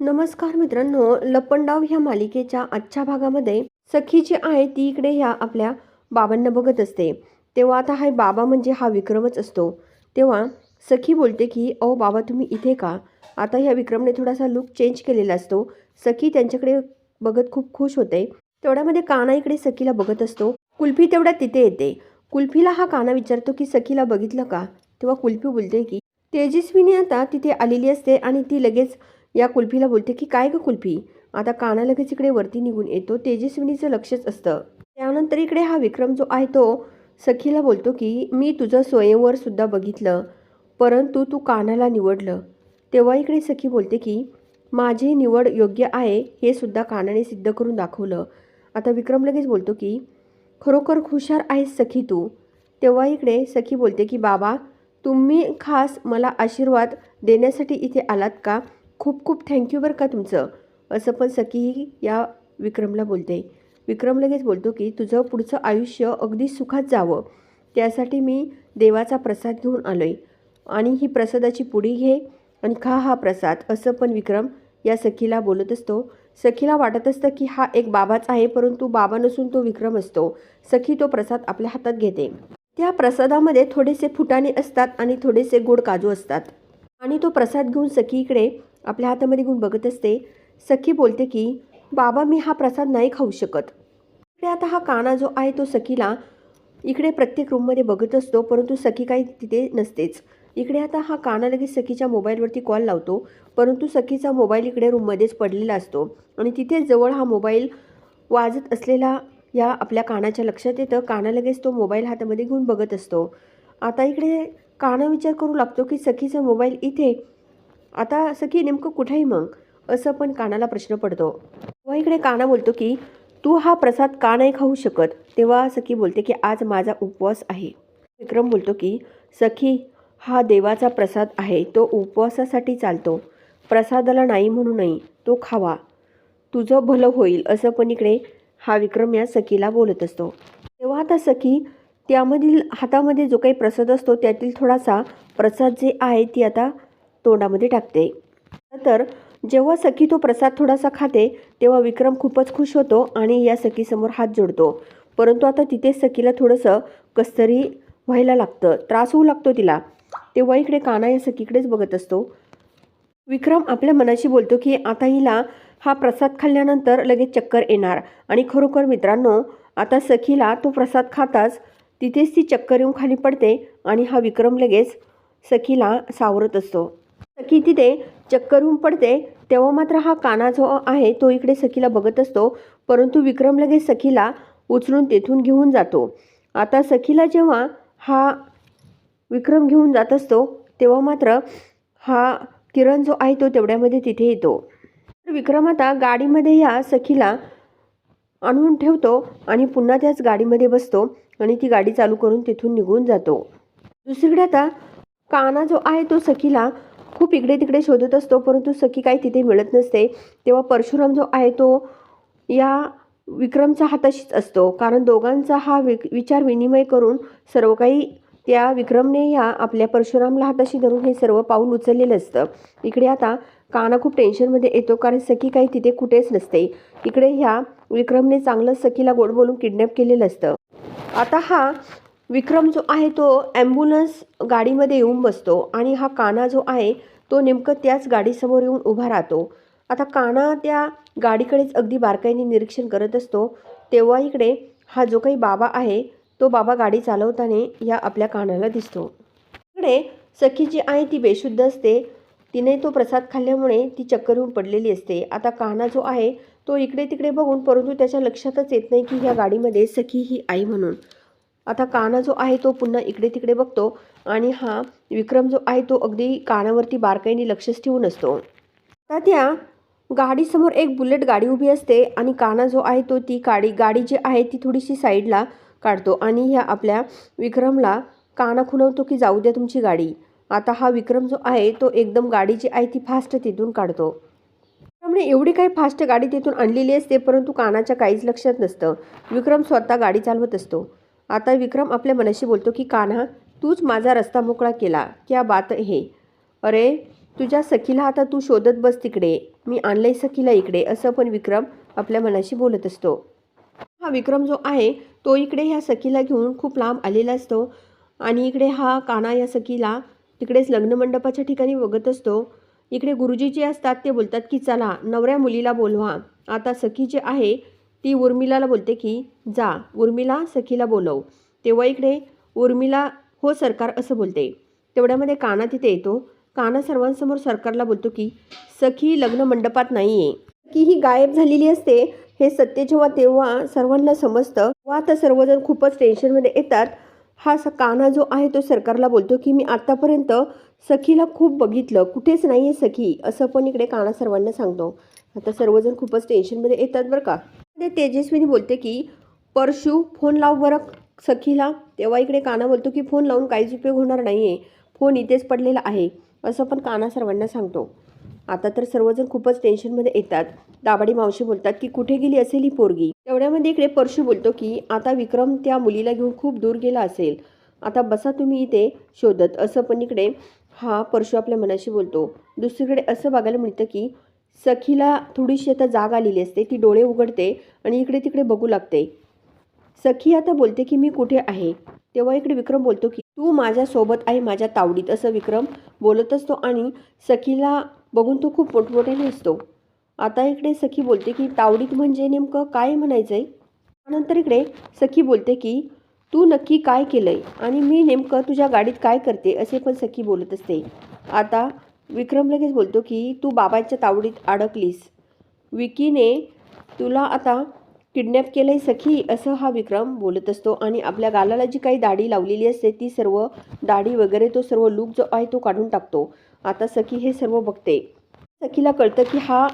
नमस्कार मित्रांनो लपंडाव ह्या मालिकेच्या आजच्या भागामध्ये सखी जी आहे ती इकडे ह्या आपल्या बाबांना बघत असते. तेव्हा आता हा बाबा म्हणजे हा विक्रमच असतो. तेव्हा सखी बोलते की अहो बाबा तुम्ही इथे का? आता ह्या विक्रमने थोडासा लुक चेंज केलेला असतो. सखी त्यांच्याकडे बघत खूप खुश होते. तेवढ्यामध्ये काना इकडे सखीला बघत असतो. कुल्फी तेवढ्या तिथे येते. कुल्फीला हा काना विचारतो की सखीला बघितलं का? तेव्हा कुल्फी बोलते की तेजस्विनी आता तिथे आलेली असते आणि ती लगेच या कुल्फीला बोलते की काय ग कुल्फी? आता काना लगेच इकडे वरती निघून येतो तेजस्विनीचं लक्षच असतं. त्यानंतर इकडे हा विक्रम जो आहे तो सखीला बोलतो की मी तुझं स्वयंवर सुद्धा बघितलं परंतु तू कानाला निवडलं. तेव्हा इकडे सखी बोलते की माझी निवड योग्य आहे हे सुद्धा कानाने सिद्ध करून दाखवलं. आता विक्रम लगेच बोलतो की खरोखर हुशार आहेस सखी तू. तेव्हा इकडे सखी बोलते की बाबा तुम्ही खास मला आशीर्वाद देण्यासाठी इथे आलात का? खूप खूप थँक्यू बरं का तुमचं. असं पण सखी या विक्रमला बोलते. विक्रम लगेच बोलतो की तुझं पुढचं आयुष्य अगदी सुखात जावं. त्यासाठी मी देवाचा प्रसाद घेऊन आलो आहे आणि ही प्रसादाची पुडी घे आणि खा हा प्रसाद. असं पण विक्रम या सखीला बोलत असतो. सखीला वाटत असतं की हा एक बाबाच आहे परंतु बाबा नसून तो विक्रम असतो. सखी तो प्रसाद आपल्या हातात घेते. त्या प्रसादामध्ये थोडेसे फुटाणे असतात आणि थोडेसे गोड काजू असतात. आणि तो प्रसाद घेऊन सखी इकडे आपल्या हातामध्ये घेऊन बघत असते. सखी बोलते की बाबा मी हा प्रसाद नाही खाऊ शकत. इकडे आता हा काना जो आहे तो सखीला इकडे प्रत्येक रूममध्ये बघत असतो परंतु सखी काही तिथे नसतेच. इकडे आता हा काना लगेच सखीच्या मोबाईलवरती कॉल लावतो परंतु सखीचा मोबाईल इकडे रूममध्येच पडलेला असतो आणि तिथे जवळ हा मोबाईल वाजत असलेला या आपल्या कानाच्या लक्षात येतं. काना लगेच तो मोबाईल हातामध्ये घेऊन बघत असतो. आता इकडे काना विचार करू लागतो की सखीचा मोबाईल इथे आता सखी नेमकं कुठेही मग? असं पण कानाला प्रश्न पडतो. तेव्हा इकडे काना बोलतो की तू हा प्रसाद का नाही खाऊ शकत? तेव्हा सखी बोलते की आज माझा उपवास आहे. विक्रम बोलतो की सखी हा देवाचा प्रसाद आहे. तो उपवासासाठी चालतो. प्रसादाला नाही म्हणू तो खावा. तुझं भलं होईल. असं पण इकडे हा विक्रम या सखीला बोलत असतो. तेव्हा आता सखी त्यामधील हातामध्ये जो काही प्रसाद असतो त्यातील थोडासा प्रसाद जे आहे ती आता तोंडामध्ये टाकते. नंतर जेव्हा सखी तो प्रसाद थोडासा खाते तेव्हा विक्रम खूपच खुश होतो आणि या सखीसमोर हात जोडतो. परंतु आता तिथे सखीला थोडंसं कस्तरी व्हायला लागतं त्रास होऊ लागतो तिला. तेव्हा इकडे काना या सखीकडेच बघत असतो. विक्रम आपल्या मनाशी बोलतो की आता हिला हा प्रसाद खाल्ल्यानंतर लगेच चक्कर येणार. आणि खरोखर मित्रांनो आता सखीला तो प्रसाद खाताच तिथेच ती चक्कर येऊन खाली पडते आणि हा विक्रम लगेच सखीला सावरत असतो. सखी तिथे चक्कर पडते तेव्हा मात्र हा काना जो आहे तो इकडे सखीला बघत असतो. परंतु विक्रम लगेच सखीला उचलून तेथून घेऊन जातो. आता सखीला जेव्हा हा विक्रम घेऊन जात असतो तेव्हा मात्र हा किरण जो आहे तो तेवढ्यामध्ये तिथे येतो. तर विक्रम आता गाडीमध्ये या सखीला आणून ठेवतो आणि पुन्हा त्याच गाडीमध्ये बसतो आणि ती गाडी चालू करून तिथून निघून जातो. दुसरीकडे आता काना जो आहे तो सखीला खूप इकडे तिकडे शोधत असतो परंतु सखी काही तिथे मिळत नसते. तेव्हा परशुराम जो आहे तो या विक्रमच्या हाताशीच असतो. कारण दोघांचा हा वि विचार विनिमय करून सर्व काही त्या विक्रमने या आपल्या परशुरामला हाताशी धरून हे सर्व पाऊल उचललेलं असतं. इकडे आता काना खूप टेन्शनमध्ये येतो कारण सखी काही तिथे कुठेच नसते. इकडे ह्या विक्रमने चांगलं सखीला गोड बोलून किडनॅप केलेलं असतं. आता हा विक्रम जो आहे तो ॲम्ब्युलन्स गाडीमध्ये येऊन बसतो आणि हा काना जो आहे तो नेमकं त्याच गाडीसमोर येऊन उभा राहतो. आता काना त्या गाडीकडेच अगदी बारकाईने निरीक्षण करत असतो. तेव्हा इकडे हा जो काही बाबा आहे तो बाबा गाडी चालवताना या आपल्या कानाला दिसतो. इकडे सखी जी आहे ती बेशुद्ध असते. तिने तो प्रसाद खाल्ल्यामुळे ती चक्कर येऊन पडलेली असते. आता काना जो आहे तो इकडे तिकडे बघून परंतु त्याच्या लक्षातच येत नाही की ह्या गाडीमध्ये सखी ही आई म्हणून. आता काना जो आहे तो पुन्हा इकडे तिकडे बघतो आणि हा विक्रम जो आहे तो अगदी कानावरती बारकाईने लक्षच ठेवून असतो. आता त्या गाडीसमोर एक बुलेट गाडी उभी असते आणि काना जो आहे तो ती गाडी गाडी जी आहे ती थोडीशी साईडला काढतो आणि ह्या आपल्या विक्रमला काना खुणवतो की जाऊ द्या तुमची गाडी. आता हा विक्रम जो आहे तो एकदम गाडी जी आहे ती फास्ट तिथून काढतो. विक्रमने एवढी काही फास्ट गाडी तिथून आणलेली असते परंतु कानाच्या काहीच लक्षात नसतं. विक्रम स्वतः गाडी चालवत असतो. आता विक्रम आपल्या मनाशी बोलतो की कान्हा तूच माझा रस्ता मोकळा केला. क्या बात हे? अरे तुझ्या सखीला आता तू शोधत बस तिकडे. मी आणलंय सखीला इकडे असं पण विक्रम आपल्या मनाशी बोलत असतो. हा विक्रम जो आहे तो इकडे ह्या सखीला घेऊन खूप लांब आलेला असतो. आणि इकडे हा काना या सखीला तिकडेच लग्नमंडपाच्या ठिकाणी बघत असतो. इकडे गुरुजी जे असतात ते बोलतात की चला नवऱ्या मुलीला बोलवा. आता सखी जे आहे ती उर्मिलाला बोलते की जा उर्मिला सखीला बोलव. तेव्हा इकडे उर्मिला हो सरकार असं बोलते. तेवढ्यामध्ये काना तिथे येतो. काना सर्वांसमोर सरकारला बोलतो की सखी लग्न मंडपात नाही आहे की ही गायब झालेली असते. हे सत्य जेव्हा तेव्हा सर्वांना समजतं. तेव्हा आता सर्वजण खूपच टेन्शनमध्ये येतात. हा स काना जो आहे तो सरकारला बोलतो की मी आत्तापर्यंत सखीला खूप बघितलं. कुठेच नाही आहे सखी. असं पण इकडे काना सर्वांना सांगतो. आता सर्वजण खूपच टेन्शनमध्ये येतात बरं का. ते तेजस्विनी बोलते की परशू फोन लाव बरं सखीला. तेव्हा इकडे काना बोलतो की फोन लावून काहीच उपयोग होणार नाही आहे फोन इथेच पडलेला आहे. असं पण काना सर्वांना सांगतो. आता तर सर्वजण खूपच टेन्शनमध्ये येतात. दाबाडी मावशी बोलतात की कुठे गेली असेल ही पोरगी? तेवढ्यामध्ये इकडे परशू बोलतो की आता विक्रम त्या मुलीला घेऊन खूप दूर गेला असेल. आता बसा तुम्ही इथे शोधत. असं पण इकडे हा परशू आपल्या मनाशी बोलतो. दुसरीकडे असं बघायला मिळतं की सखीला थोडीशी आता जाग आलेली असते. ती डोळे उघडते आणि इकडे तिकडे बघू लागते. सखी आता बोलते की मी कुठे आहे? तेव्हा इकडे विक्रम बोलतो की तू माझ्यासोबत आहे माझ्या तावडीत असं विक्रम बोलत असतो आणि सखीला बघून तो खूप मोठमोठ्याने असतो आता इकडे सखी बोलते की तावडीत म्हणजे नेमकं काय म्हणायचं आहे त्यानंतर इकडे सखी बोलते की तू नक्की काय केलं आहे आणि मी नेमकं तुझ्या गाडीत काय करते? असे पण सखी बोलत असते. आता विक्रम लगेच बोलतो की तू बाबांच्या तावडीत अडकलीस. विकीने तुला आता किडनॅप केलं आहे सखी असं हा विक्रम बोलत असतो. आणि आपल्या गालाला जी काही दाढी लावलेली असते ती सर्व दाढी वगैरे तो सर्व लूक जो आहे तो काढून टाकतो. आता सखी हे सर्व बघते. सखीला कळतं की हा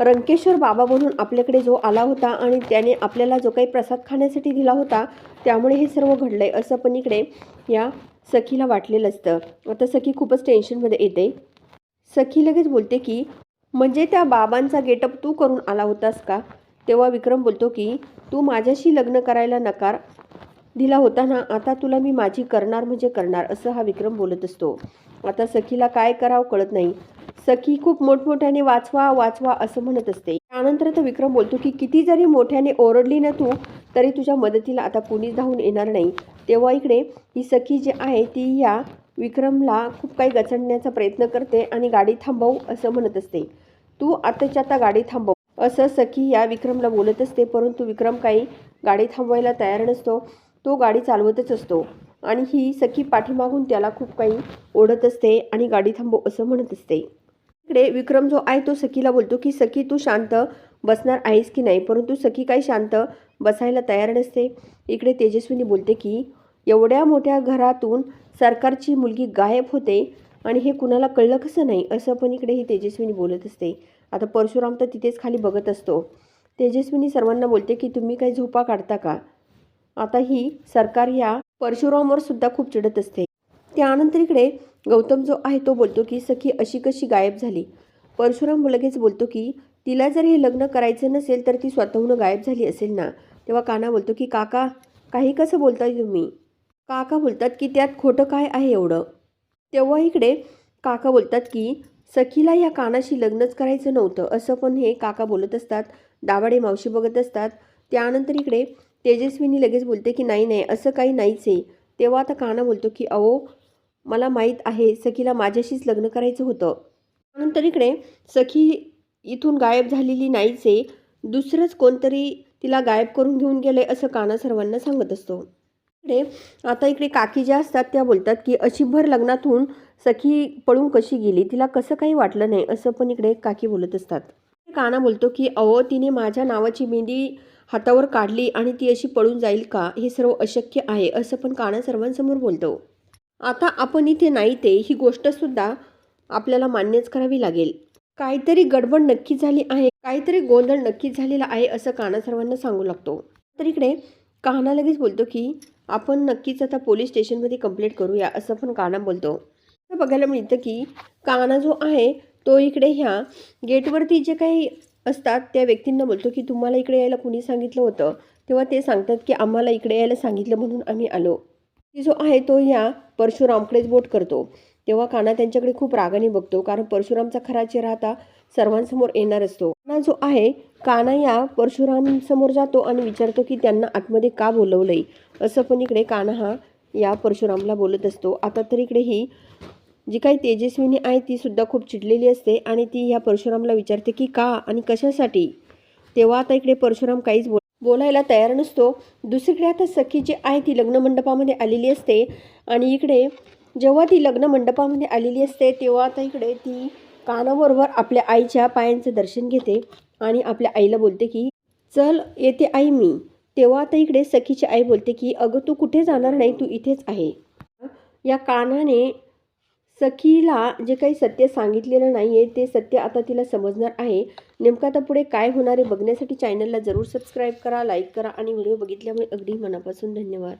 रंकेश्वर बाबा म्हणून आपल्याकडे जो आला होता आणि त्याने आपल्याला जो काही प्रसाद खाण्यासाठी दिला होता त्यामुळे हे सर्व घडलं आहे असं पण इकडे या सखीला वाटलेलं असतं. आता सखी खूपच टेन्शनमध्ये येते. सखी लगेच बोलते की म्हणजे त्या बाबांचा गेटअप तू करून आला होतास का? तेव्हा विक्रम बोलतो की तू माझ्याशी लग्न करायला नकार दिला होता ना आता तुला मी माझी करणार म्हणजे करणार असं हा विक्रम बोलत असतो. आता सखीला काय करावं कळत नाही. सखी खूप मोठमोठ्याने वाचवा वाचवा असं म्हणत असते. त्यानंतर तर विक्रम बोलतो की किती जरी मोठ्याने ओरडली ना तू तरी तुझ्या मदतीला आता कुणीच धावून येणार नाही. तेव्हा इकडे ही सखी जी आहे ती या विक्रमला खूप काही गचडण्याचा प्रयत्न करते आणि गाडी थांबवू असं म्हणत असते. तू आताच्या आता गाडी थांबव. असं सखी या विक्रमला बोलत असते परंतु विक्रम काही गाडी थांबवायला तयार नसतो. तो गाडी चालवतच असतो आणि ही सखी पाठीमागून त्याला खूप काही ओढत असते आणि गाडी थांबव असं म्हणत असते. इकडे विक्रम जो आहे तो सखीला बोलतो की सखी तू शांत बसणार आहेस की नाही? परंतु सखी काही शांत बसायला तयार नसते. इकडे तेजस्विनी बोलते की एवढ्या मोठ्या घरातून सरकारची मुलगी गायब होते आणि हे कुणाला कळलं कसं नाही असं पण इकडे ही तेजस्विनी बोलत असते. आता परशुराम तर तिथेच खाली बघत असतो. तेजस्विनी सर्वांना बोलते की तुम्ही काही झोपा काढता का? आता ही सरकार ह्या परशुरामवर सुद्धा खूप चिडत असते. त्यानंतर इकडे गौतम जो आहे तो बोलतो की सखी अशी कशी गायब झाली? परशुराम लगेच बोलतो की तिला जर हे लग्न करायचं नसेल तर ती स्वतःहून गायब झाली असेल ना? तेव्हा काना बोलतो की काका काही कसं बोलताय तुम्ही? काका बोलतात की त्यात खोटं काय आहे एवढं? तेव्हा इकडे काका बोलतात की सखीला या कानाशी लग्नच करायचं नव्हतं असं पण हे काका बोलत असतात दावाडे मावशी बघत असतात. त्यानंतर इकडे तेजस्विनी लगेच बोलते की नाही नाही असं काही नाहीच आहे. तेव्हा आता काना बोलतो की अहो मला माहीत आहे सखीला माझ्याशीच लग्न करायचं होतं. त्यानंतर इकडे सखी इथून गायब झालेली नाहीच आहे दुसरंच कोणतरी तिला गायब करून घेऊन गेले असं काना सर्वांना सांगत असतो. इकडे आता इकडे काकी ज्या असतात त्या बोलतात की अशीभर लग्नातून सखी पळून कशी गेली? तिला कसं काही वाटलं नाही असं पण इकडे काकी बोलत असतात. काना बोलतो की अहो तिने माझ्या नावाची मेहंदी हातावर काढली आणि ती अशी पळून जाईल का? हे सर्व अशक्य आहे असं पण काना सर्वांसमोर बोलतो. आता आपण इथे नाही ते ही गोष्टसुद्धा आपल्याला मान्यच करावी लागेल. काहीतरी गडबड नक्की झाली आहे काहीतरी गोंधळ नक्कीच झालेला आहे असं काना सर्वांना सांगू लागतो. तर इकडे काना लगेच बोलतो की आपण नक्कीच आता पोलीस स्टेशनमध्ये कंप्लेंट करूया असं पण काना बोलतो. तर बघायला मिळतं की काना जो आहे तो इकडे ह्या गेटवरती जे काही असतात त्या व्यक्तींना बोलतो की तुम्हाला इकडे यायला कुणी सांगितलं होतं? तेव्हा ते सांगतात की आम्हाला इकडे यायला सांगितलं म्हणून आम्ही आलो. जो आहे तो ह्या परशुरामकडेच बोट करतो. तेव्हा काना त्यांच्याकडे खूप रागाने बघतो कारण परशुरामचा खरा चेहरा आता सर्वांसमोर येणार असतो. कान्हा जो आहे कान्हा या परशुराम समोर जातो आणि विचारतो की त्यांना आतमध्ये का बोलवलंय? असं पण इकडे कान्हा या परशुरामला बोलत असतो. आता तर इकडे ही जी काही तेजस्विनी आहे ती सुद्धा खूप चिडलेली असते आणि ती ह्या परशुरामला विचारते की का आणि कशासाठी? तेव्हा आता इकडे परशुराम काहीच बोल बोलायला तयार नसतो. दुसरीकडे आता सखी जी आहे ती लग्न मंडपामध्ये आलेली असते आणि इकडे जेव्हा ती लग्न मंडपामध्ये आलेली असते तेव्हा आता इकडे ती कानाबरोबर आपल्या आईच्या पायांचं दर्शन घेते. आणि आपल्या आईला बोलते की चल येते आई मी. तेव्हा आता इकडे सखीची आई बोलते की अगं तू कुठे जाणार नाही? तू इथेच आहे. या कानाने सखीला जे काही सत्य सांगितलेलं नाही आहे ते सत्य आता तिला समजणार आहे. नेमकं आता पुढे काय होणार आहे बघण्यासाठी चॅनलला जरूर सबस्क्राईब करा लाईक करा आणि व्हिडिओ बघितल्यामुळे अगदी मनापासून धन्यवाद.